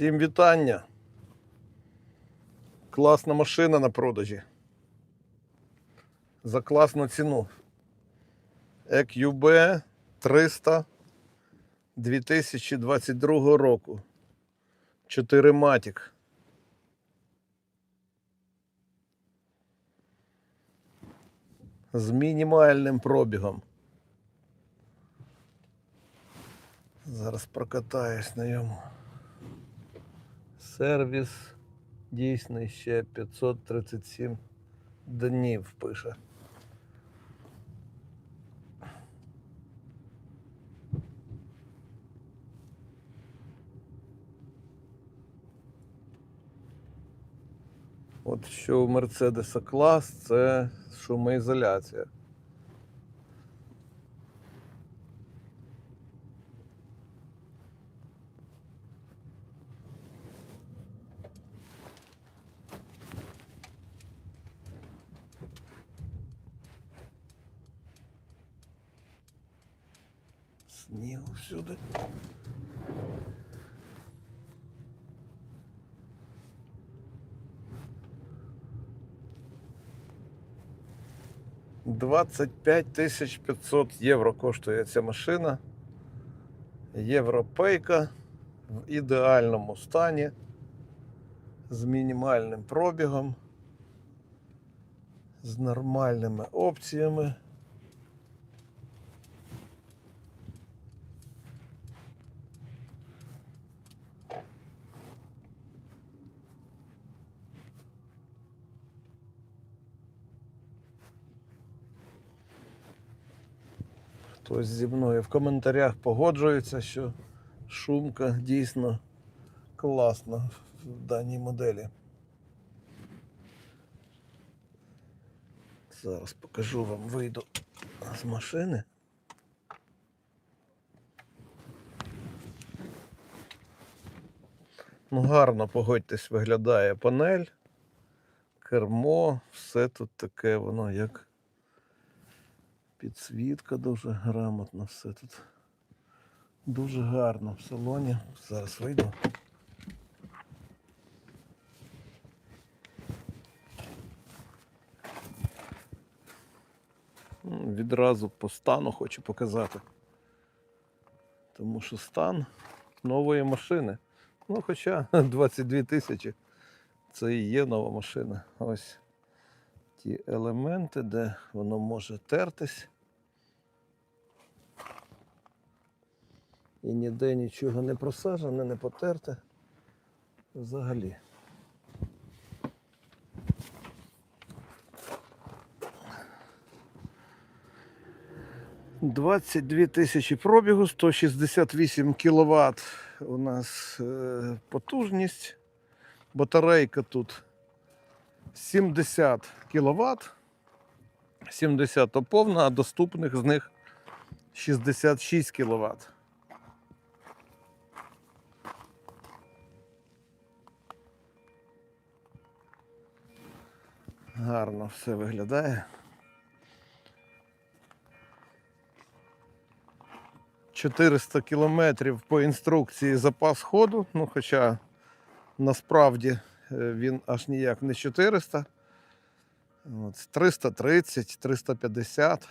Всім вітання. Класна машина на продажі. За класну ціну. EQB 300 2022 року. 4 матік. З мінімальним пробігом. Зараз прокатаюсь на ньому. Сервіс дійсний ще 537 днів пише. От що у Мерседеса клас, це шумоізоляція. Снігу всюди. Двадцять п'ять тисяч 500 євро коштує ця машина. Європейка в ідеальному стані з мінімальним пробігом, з нормальними опціями. Хтось зі мною в коментарях погоджується, що шумка дійсно класна в даній моделі. Зараз покажу вам, вийду з машини. Ну, гарно, погодьтесь, виглядає панель, кермо, все тут таке, воно як Підсвітка дуже грамотна, все тут дуже гарно в салоні. Зараз вийду. Відразу по стану хочу показати. Тому що стан нової машини. Ну, хоча 22 тисячі це і є нова машина. Ось ті елементи, де воно може тертись. І ніде нічого не просажене, не потерте. Взагалі. Двадцять дві тисячі пробігу, 168 кВт у нас е, потужність. Батарейка тут 70 кВт. 70 то повна, а доступних з них 66 кВт. Гарно все виглядає. 400 кілометрів по інструкції запас ходу, ну хоча насправді він аж ніяк не 400. 330, 350.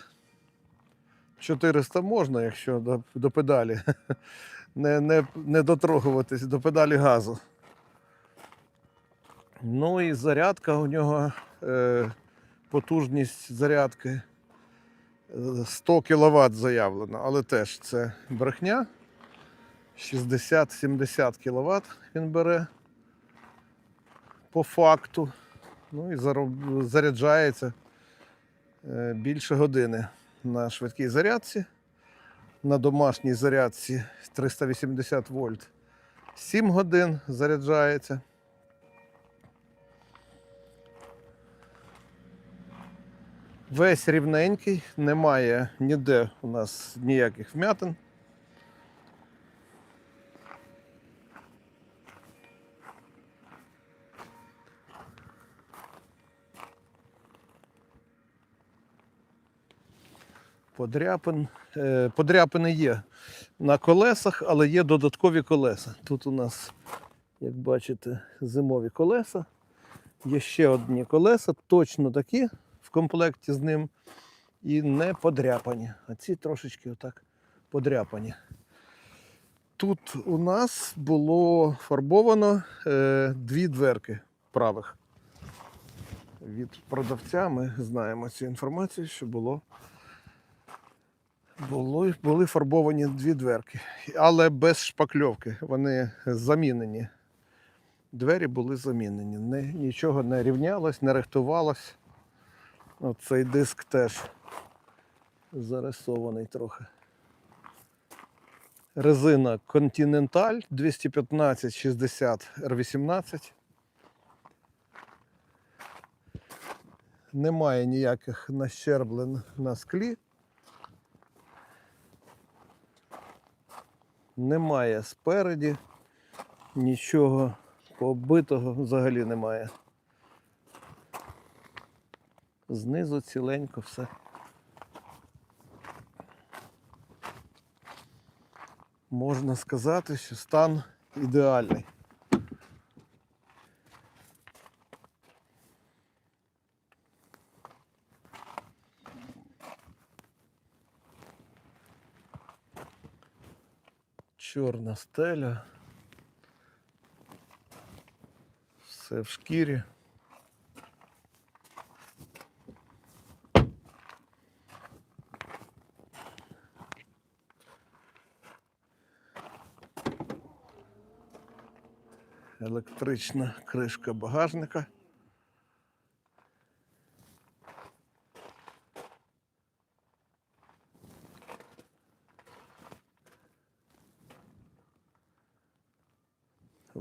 400 можна, якщо до, до педалі. Не, не, не дотрогуватись до педалі газу. Ну і зарядка у нього е, потужність зарядки е, 100 кВт заявлено, але теж це брехня. 60-70 кВт він бере по факту. Ну і заряджається е, більше години на швидкій зарядці. На домашній зарядці 380 вольт 7 годин заряджається. Весь рівненький, немає ніде у нас ніяких вмятин. Подряпин, е, подряпини є на колесах, але є додаткові колеса. Тут у нас Як бачите, зимові колеса. Є ще одні колеса, точно такі в комплекті з ним. І не подряпані. А ці трошечки отак подряпані. Тут у нас було фарбовано е, дві дверки правих. Від продавця ми знаємо цю інформацію, що було, було були фарбовані дві дверки, але без шпакльовки. Вони замінені. Двері були замінені. Не, нічого не рівнялось, не рихтувалось. Оцей диск теж зарисований трохи. Резина Continental 215 60 R18. Немає ніяких нащерблень на склі. Немає спереді. Нічого побитого взагалі немає. Знизу ціленько все. Можна сказати, що стан ідеальний. Чорна стеля. Все в шкірі. Електрична кришка багажника.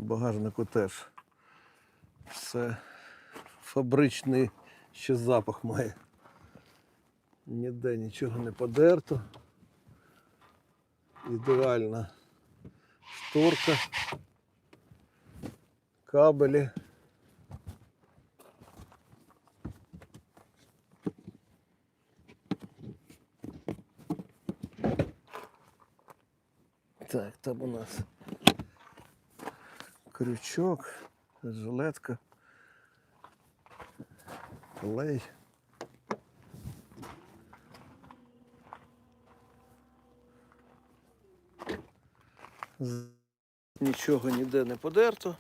Багажнику теж все фабричний ще запах має. Ніде нічого не подерто. Ідеальна шторка, кабелі. Так, там у нас крючок, жилетка, клей. Нічого ніде не подерто.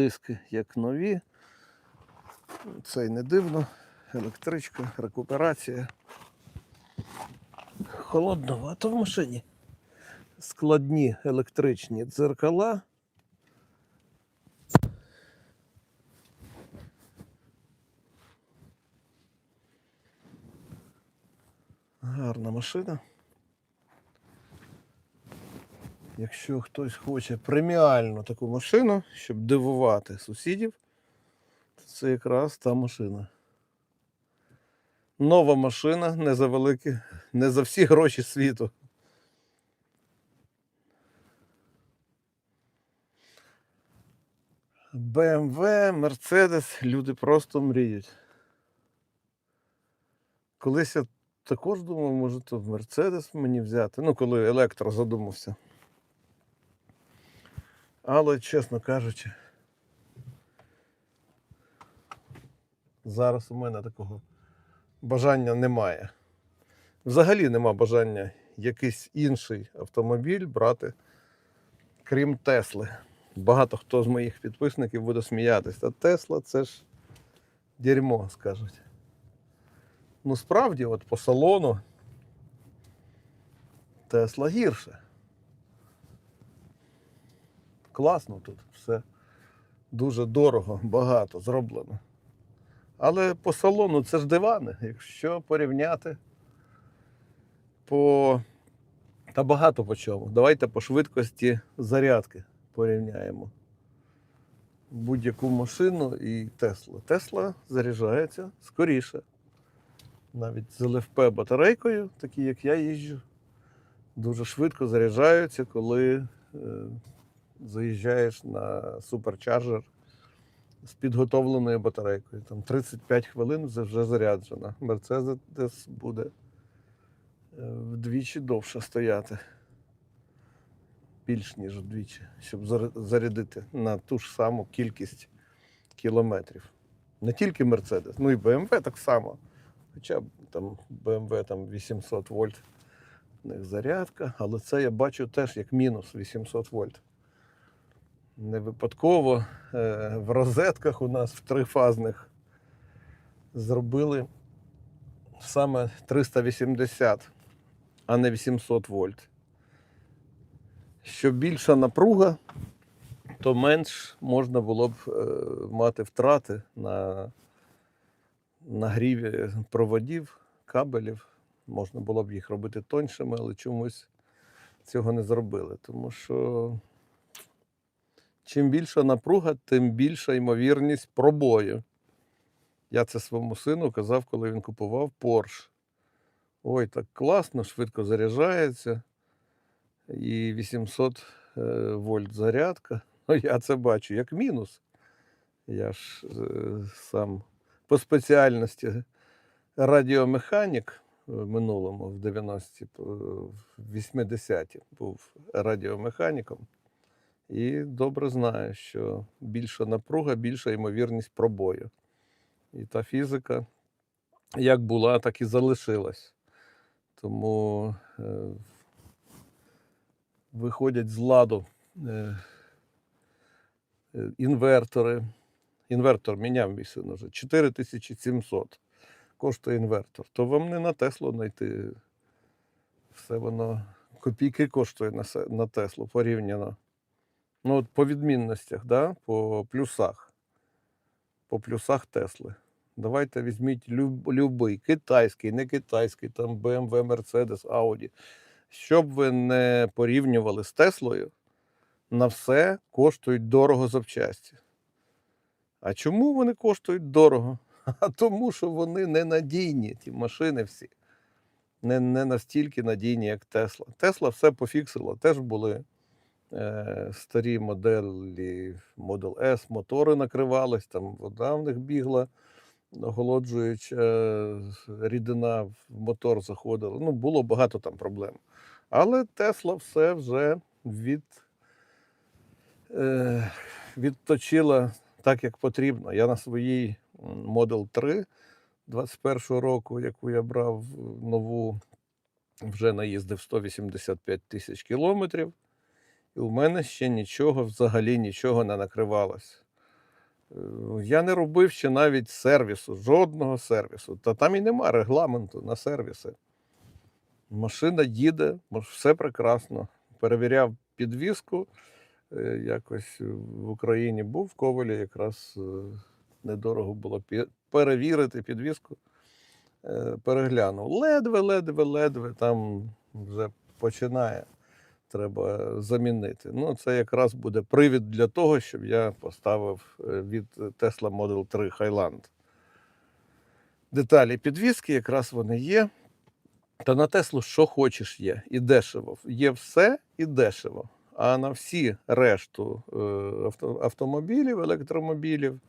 Диски як нові. Це й не дивно. Електричка, рекуперація. Холодновато в машині. Складні електричні дзеркала. Гарна машина. Якщо хтось хоче преміальну таку машину, щоб дивувати сусідів, то це якраз та машина. Нова машина не за великі, не за всі гроші світу. BMW, Mercedes, люди просто мріють. Колись я також думав, може, то Mercedes мені взяти. Ну, коли електро задумався. Але, чесно кажучи, зараз у мене такого бажання немає. Взагалі нема бажання якийсь інший автомобіль брати, крім Тесли. Багато хто з моїх підписників буде сміятися. Та Тесла це ж дерьмо, скажуть. Ну, справді, от по салону Тесла гірше. Класно тут все дуже дорого, багато зроблено. Але по салону це ж дивани. Якщо порівняти по. Та багато по чому. Давайте по швидкості зарядки порівняємо. Будь-яку машину і Теслу. Тесла заряджається скоріше. Навіть з ЛФП батарейкою, такі як я їжджу, дуже швидко заряджаються, коли е, заїжджаєш на суперчарджер з підготовленою батарейкою. Там 35 хвилин вже вже заряджена. Мерседес буде е, вдвічі довше стояти. Більш ніж вдвічі, щоб зарядити на ту ж саму кількість кілометрів. Не тільки Мерседес, ну і BMW так само. Хоча там BMW там 800 вольт в них зарядка, але це я бачу теж як мінус 800 вольт. Не випадково е, в розетках у нас в трифазних зробили саме 380, а не 800 вольт. Що більша напруга, то менш можна було б е, мати втрати на нагріві проводів, кабелів. Можна було б їх робити тоншими, але чомусь цього не зробили. Тому що чим більша напруга, тим більша ймовірність пробою. Я це своєму сину казав, коли він купував Porsche. Ой, так класно, швидко заряджається. І 800 е, вольт зарядка. Ну, я це бачу як мінус. Я ж е, сам по спеціальності радіомеханік в минулому, в 90-ті, в 80-ті був радіомеханіком. І добре знаю, що більша напруга, більша ймовірність пробою. І та фізика як була, так і залишилась. Тому е, виходять з ладу е, е, інвертори. Інвертор міняв мій син вже 4700 коштує інвертор. То вам не на Теслу знайти. Все воно копійки коштує на Теслу порівняно. Ну, от по відмінностях, да? по плюсах. По плюсах Тесли. Давайте візьміть люб, любий, китайський, не китайський, там BMW, Mercedes, Audi. Що б ви не порівнювали з Теслою, на все коштують дорого запчасті. А чому вони коштують дорого? А тому, що вони ненадійні, ті машини всі. Не, не настільки надійні, як Тесла. Тесла все пофіксила. Теж були старі моделі Model S, мотори накривались, там вода в них бігла, охолоджуюча е, рідина в мотор заходила. Ну, було багато там проблем. Але Тесла все вже від, е, відточила так, як потрібно. Я на своїй Model 3 21 року, яку я брав е, нову, вже наїздив 185 тисяч кілометрів. І у мене ще нічого, взагалі нічого не накривалось. Е, Я не робив ще навіть сервісу, жодного сервісу. Та там і нема регламенту на сервіси. Машина їде, все прекрасно. Перевіряв підвіску. Е, Якось в Україні був в Ковелі, якраз е, недорого було перевірити підвіску. Переглянув. Ледве, ледве, ледве, там вже починає. Треба замінити. Ну, це якраз буде привід для того, щоб я поставив е, від Tesla Model 3 Highland. Деталі підвіски, якраз вони є. Та на Теслу що хочеш є, і дешево. Є все і дешево. А на всі решту е, авто, автомобілів, електромобілів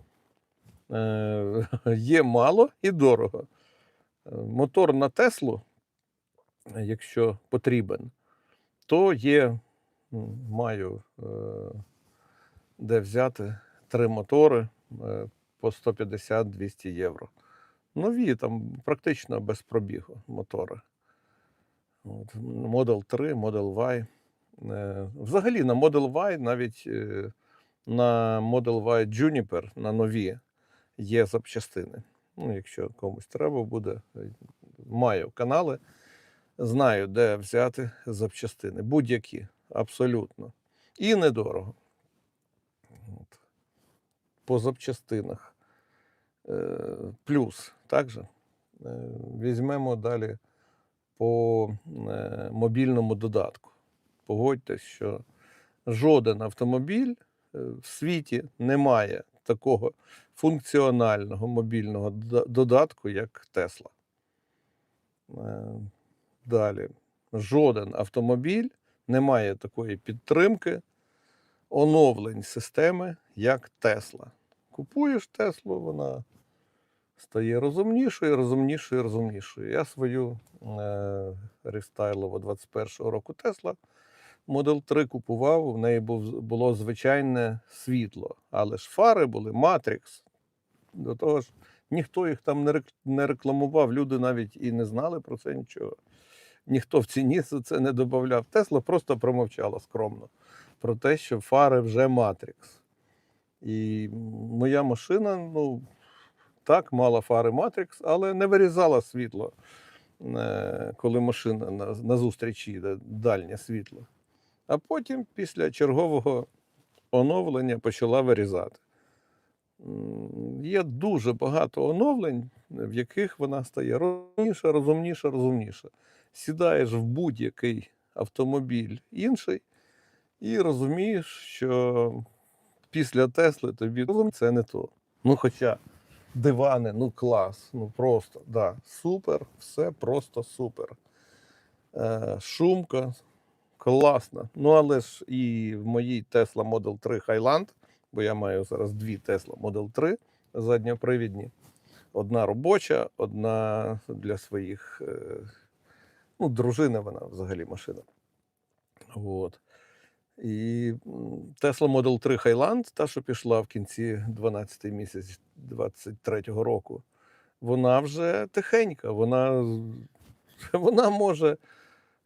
е, є мало і дорого. Мотор на Теслу, якщо потрібен, то є, маю е, де взяти три мотори е, по 150-200 євро. Нові, там практично без пробігу мотори. От, Model 3, Model Y. Е, Взагалі на Model Y, навіть на Model Y Juniper, на нові, є запчастини. Ну, якщо комусь треба буде, маю канали, знаю, де взяти запчастини. Будь-які, абсолютно. І недорого. От. По запчастинах. Е, Плюс також. Е, Візьмемо далі по е, мобільному додатку. Погодьтесь, що жоден автомобіль е, в світі не має такого функціонального мобільного додатку, як Тесла. Далі. Жоден автомобіль не має такої підтримки оновлень системи, як Тесла. Купуєш Теслу, вона стає розумнішою, розумнішою, розумнішою. Я свою е, рестайлову 21-го року Тесла Model 3 купував, у неї був, було звичайне світло, але ж фари були Matrix. До того ж, ніхто їх там не рекламував, люди навіть і не знали про це нічого. Ніхто в ціні це не додавав. Тесла просто промовчала скромно про те, що фари вже Matrix. І моя машина, ну, так, мала фари Matrix, але не вирізала світло, е, коли машина на, на зустрічі йде, дальнє світло. А потім, після чергового оновлення, почала вирізати. Є дуже багато оновлень, в яких вона стає розумніша, розумніша, розумніша. Сідаєш в будь-який автомобіль інший і розумієш, що після Тесли тобі «Ну, це не то. Ну, хоча дивани, ну клас, ну просто, да, супер, все просто супер. Е, шумка, класна. Ну, але ж і в моїй Tesla Model 3 Highland, бо я маю зараз дві Tesla Model 3 задньопривідні. Одна робоча, одна для своїх, е, ну, дружини вона взагалі машина. От. І Tesla Model 3 Highland, та, що пішла в кінці 12 місяць 23-го року, вона вже тихенька, вона, вона може,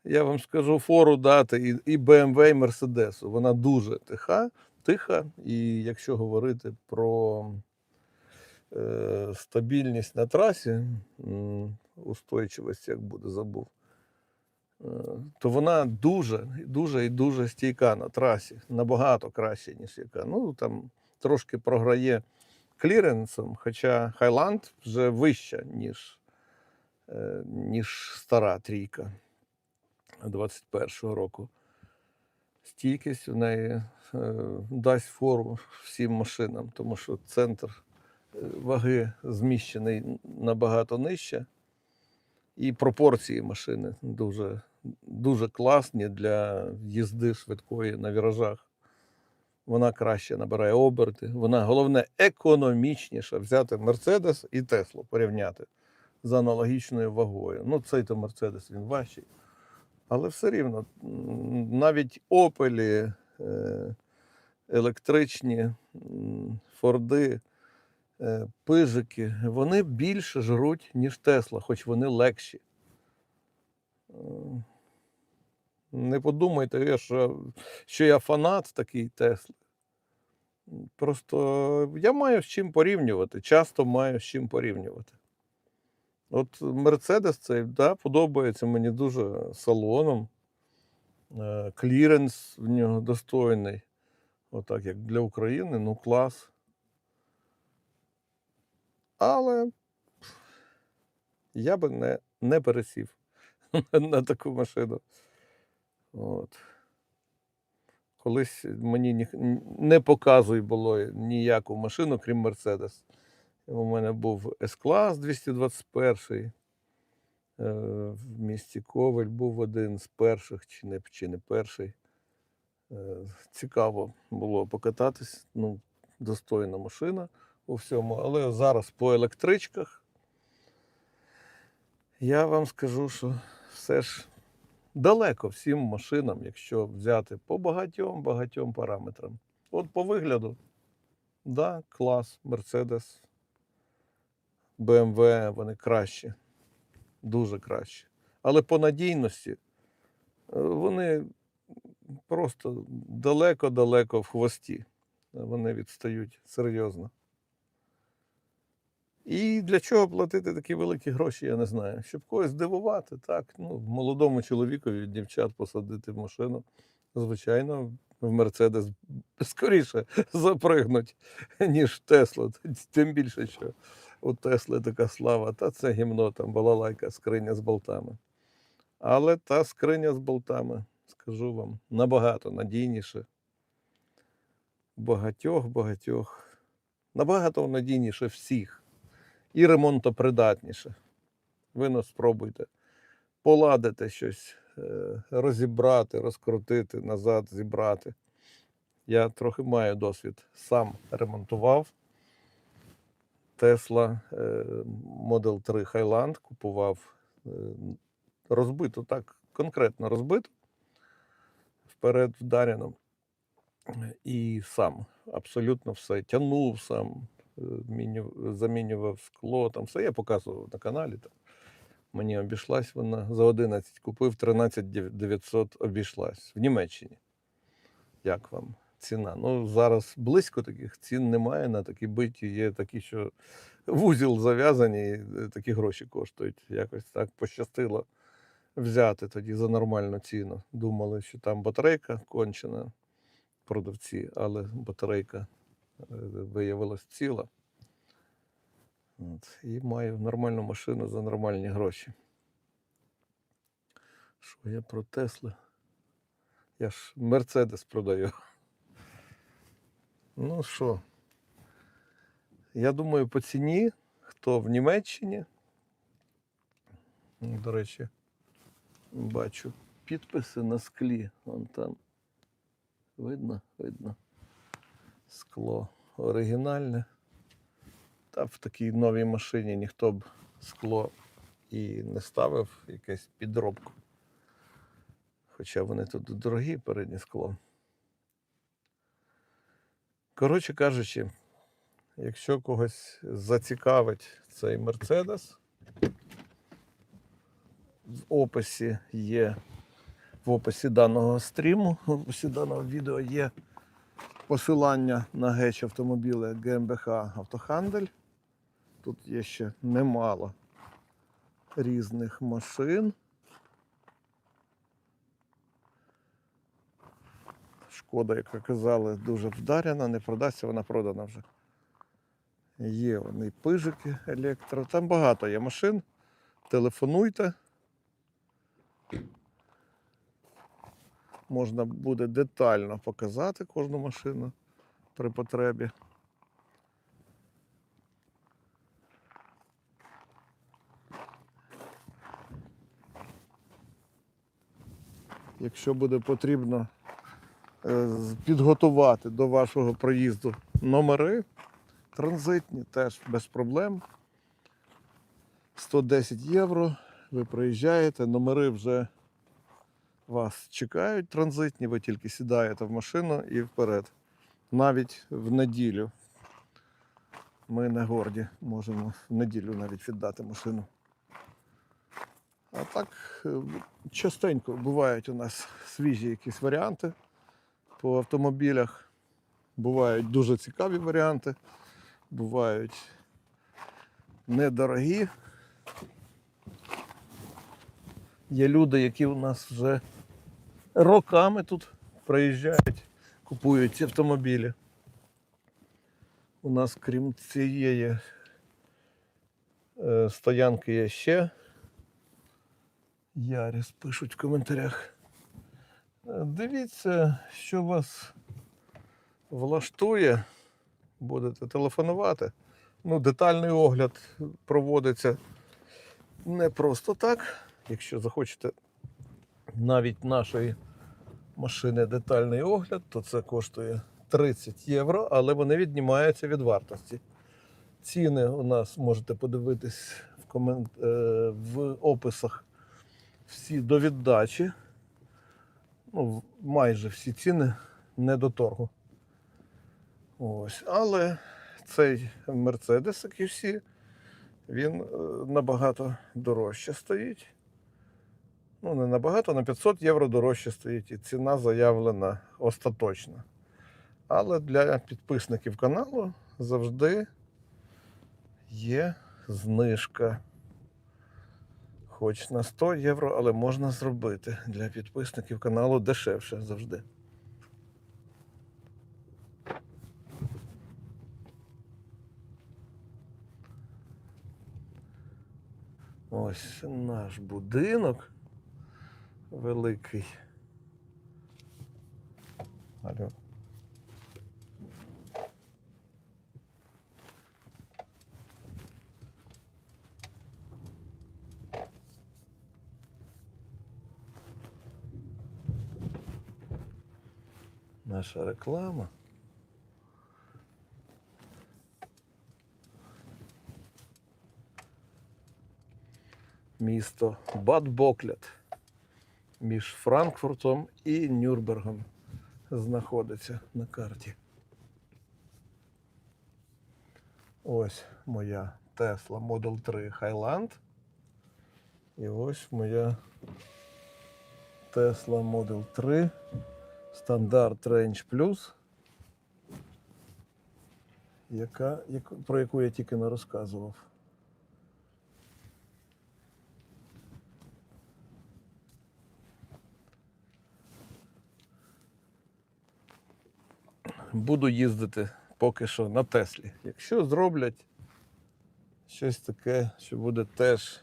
я вам скажу, фору дати і, і BMW, і Mercedes. Вона дуже тиха, тиха. І якщо говорити про е, стабільність на трасі, устойчивість, як буде, забув. Е, то вона дуже, дуже і дуже стійка на трасі, набагато краще, ніж яка. Ну, там трошки програє кліренсом, хоча Highland вже вища, ніж, е, ніж стара трійка 21-го року. Стійкість у неї е, дасть фору всім машинам, тому що центр ваги зміщений набагато нижче. І пропорції машини дуже, дуже класні для їзди швидкої на віражах. Вона краще набирає оберти. Вона головне економічніша взяти Мерседес і Теслу порівняти за аналогічною вагою. Ну, цей то Мерседес він важчий. Але все рівно, навіть Опелі, е, електричні, Форди, е, пижики, вони більше жруть, ніж Тесла, хоч вони легші. Не подумайте, що, що я фанат такий Тесли. Просто я маю з чим порівнювати, часто маю з чим порівнювати. От Мерседес цей да, подобається мені дуже салоном. Е, Кліренс в нього достойний. Отак, як для України, ну клас. Але я би не, не пересів на таку машину. От. Колись мені ні, не показуй було ніяку машину, крім Мерседес. У мене був С-клас 221 е, в місті Ковель, був один з перших, чи не, чи не перший. Е, Цікаво було покататись. Ну, достойна машина у всьому, але зараз по електричках я вам скажу, що все ж далеко всім машинам, якщо взяти по багатьом багатьом параметрам. От по вигляду, да, клас, Мерседес, BMW, вони кращі, дуже кращі. Але по надійності е, вони просто далеко-далеко в хвості. Вони відстають серйозно. І для чого платити такі великі гроші, я не знаю. Щоб когось здивувати, так. Ну, молодому чоловікові дівчат посадити в машину. Звичайно, в Мерседес скоріше запригнуть, ніж в. Тим більше, що у Тесли така слава, та це гімно, там балалайка, скриня з болтами. Але та скриня з болтами, скажу вам, набагато надійніше. Багатьох, багатьох, набагато надійніше всіх і ремонтопридатніше. Ви ну, спробуйте поладити щось, е, розібрати, розкрутити, назад зібрати. Я трохи маю досвід. Сам ремонтував Tesla е, Model 3 Highland, купував е, розбиту, так, конкретно розбиту, вперед вдарено. І сам абсолютно все тягнув сам, замінював скло, там все я показував на каналі. Там. Мені обійшлась вона за 11 купив, 13 900 обійшлась в Німеччині. Як вам ціна? Ну, зараз близько таких цін немає на такі биті. Є такі, що вузіл зав'язані, і е, такі гроші коштують. Якось так пощастило взяти тоді за нормальну ціну. Думали, що там батарейка кончена продавці, але батарейка виявилась ціла. От, і маю нормальну машину за нормальні гроші. Що я про Тесли? Я ж Мерседес продаю. Ну що, я думаю, по ціні, хто в Німеччині. До речі, бачу підписи на склі. Вон там. Видно, видно. Скло оригінальне. Та в такій новій машині ніхто б скло і не ставив якесь підробку. Хоча вони тут дорогі переднє скло. Коротше кажучи, якщо когось зацікавить цей Мерседес, в описі є, в описі даного стріму, в описі даного відео є посилання на геч автомобіли ГМБХ Автохандель. Тут є ще немало різних машин. Шкода, як казали, дуже вдарена, не продасться, вона продана вже. Є вони пижики електро. Там багато є машин. Телефонуйте. Можна буде детально показати кожну машину при потребі. Якщо буде потрібно е, підготувати до вашого проїзду номери транзитні, теж без проблем. 110 євро. Ви приїжджаєте, номери вже вас чекають транзитні, ви тільки сідаєте в машину і вперед. Навіть в неділю. Ми не горді, можемо в неділю навіть віддати машину. А так е, частенько бувають у нас свіжі якісь варіанти по автомобілях. Бувають дуже цікаві варіанти, бувають недорогі. Є люди, які у нас вже роками тут приїжджають, купують автомобілі. У нас, крім цієї е, стоянки, є ще. Яріс пишуть в коментарях. Е, Дивіться, що вас влаштує. Будете телефонувати. Ну, детальний огляд проводиться не просто так. Якщо захочете навіть нашої машини детальний огляд, то це коштує 30 євро, але вони віднімаються від вартості. Ціни у нас можете подивитись в, комент... е, в описах всі до віддачі. Ну, майже всі ціни не до торгу. Ось. Але цей Мерседес, як і всі, він е, набагато дорожче стоїть. Ну, не набагато, на 500 євро дорожче стоїть, і ціна заявлена остаточна. Але для підписників каналу завжди є знижка. Хоч на 100 євро, але можна зробити для підписників каналу дешевше завжди. Ось наш будинок великий. Алло. Наша реклама. Місто Бад Боклят між Франкфуртом і Нюрнбергом знаходиться на карті. Ось моя Tesla Model 3 Highland. І ось моя Tesla Model 3 Standard Range Plus, яка, про яку я тільки не розказував. Буду їздити поки що на Теслі. Якщо зроблять щось таке, що буде теж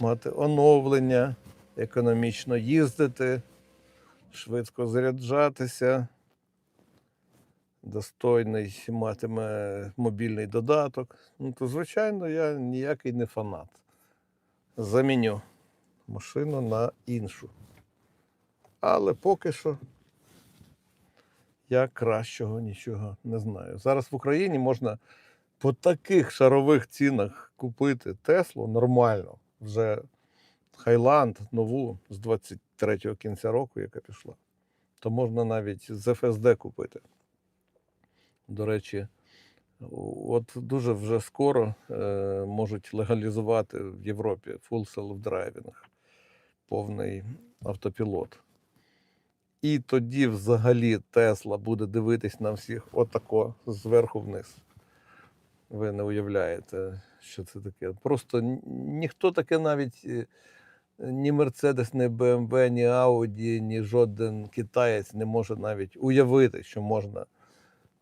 мати оновлення, економічно їздити, швидко заряджатися, достойний матиме мобільний додаток, ну, то, звичайно, я ніякий не фанат. Заміню машину на іншу. Але поки що я кращого нічого не знаю. Зараз в Україні можна по таких шарових цінах купити Теслу нормально. Вже Хайланд нову з 23-го кінця року, яка пішла. То можна навіть з FSD купити. До речі, от дуже вже скоро е, можуть легалізувати в Європі full self-driving, повний автопілот. І тоді взагалі Тесла буде дивитись на всіх отако зверху вниз. Ви не уявляєте, що це таке. Просто ніхто таке навіть е, ні Мерседес, ні БМВ, ні Ауді, ні жоден китаєць не може навіть уявити, що можна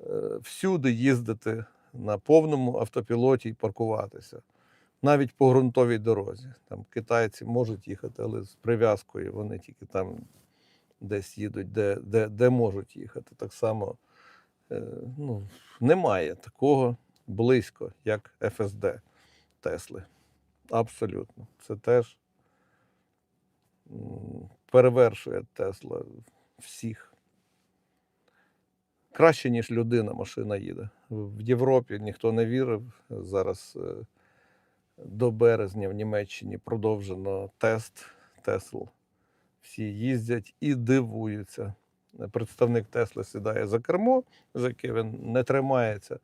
е, всюди їздити на повному автопілоті і паркуватися. Навіть по ґрунтовій дорозі. Там китайці можуть їхати, але з прив'язкою вони тільки там десь їдуть, де, де, де можуть їхати. Так само е, ну, немає такого близько, як FSD Тесли. Абсолютно. Це теж перевершує Тесла всіх. Краще, ніж людина, машина їде. В Європі ніхто не вірив. Зараз е, до березня в Німеччині продовжено тест Тесл. Всі їздять і дивуються. Представник Тесли сідає за кермо, за яке він не тримається.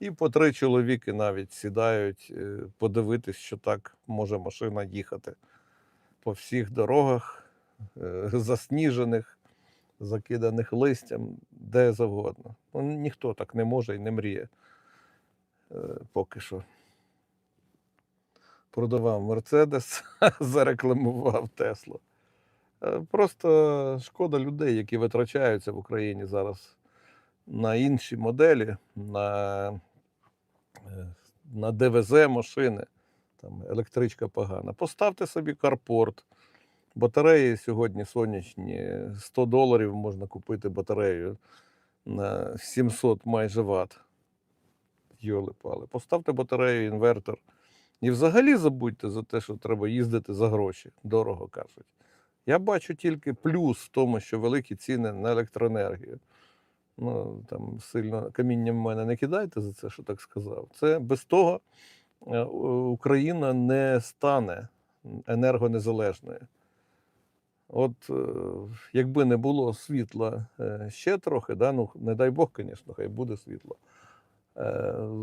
І по три чоловіки навіть сідають е, подивитись, що так може машина їхати по всіх дорогах, е, засніжених, закиданих листям, де завгодно. Ну, ніхто так не може і не мріє е, поки що. Продавав Мерседес, зарекламував Теслу. Е, Просто шкода людей, які витрачаються в Україні зараз на інші моделі, на, е, на ДВЗ машини. Там електричка погана. Поставте собі карпорт. Батареї сьогодні сонячні. 100 доларів можна купити батарею на 700 майже ватт. Йоли-пали. Поставте батарею, інвертор. І взагалі забудьте за те, що треба їздити за гроші. Дорого кажуть. Я бачу тільки плюс в тому, що великі ціни на електроенергію. Ну, там сильно камінням в мене не кидайте за це, що так сказав. Це без того е, Україна не стане енергонезалежною. От е, якби не було світла е, ще трохи, да, ну не дай Бог, звісно, хай буде світло.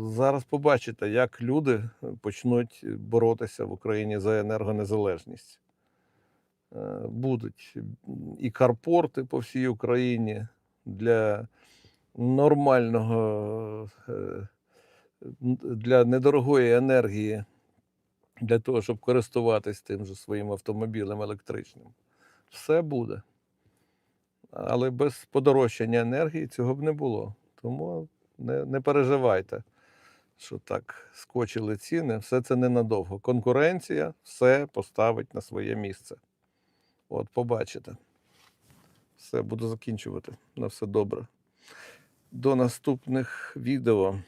Зараз побачите, як люди почнуть боротися в Україні за енергонезалежність. Е, Будуть і карпорти по всій Україні для нормального, е, для недорогої енергії, для того, щоб користуватись тим же своїм автомобілем електричним. Все буде. Але без подорожчання енергії цього б не було. Тому не, не переживайте, що так скочили ціни. Все це ненадовго. Конкуренція все поставить на своє місце. От, побачите. Все, буду закінчувати. На все добре. До наступних відео.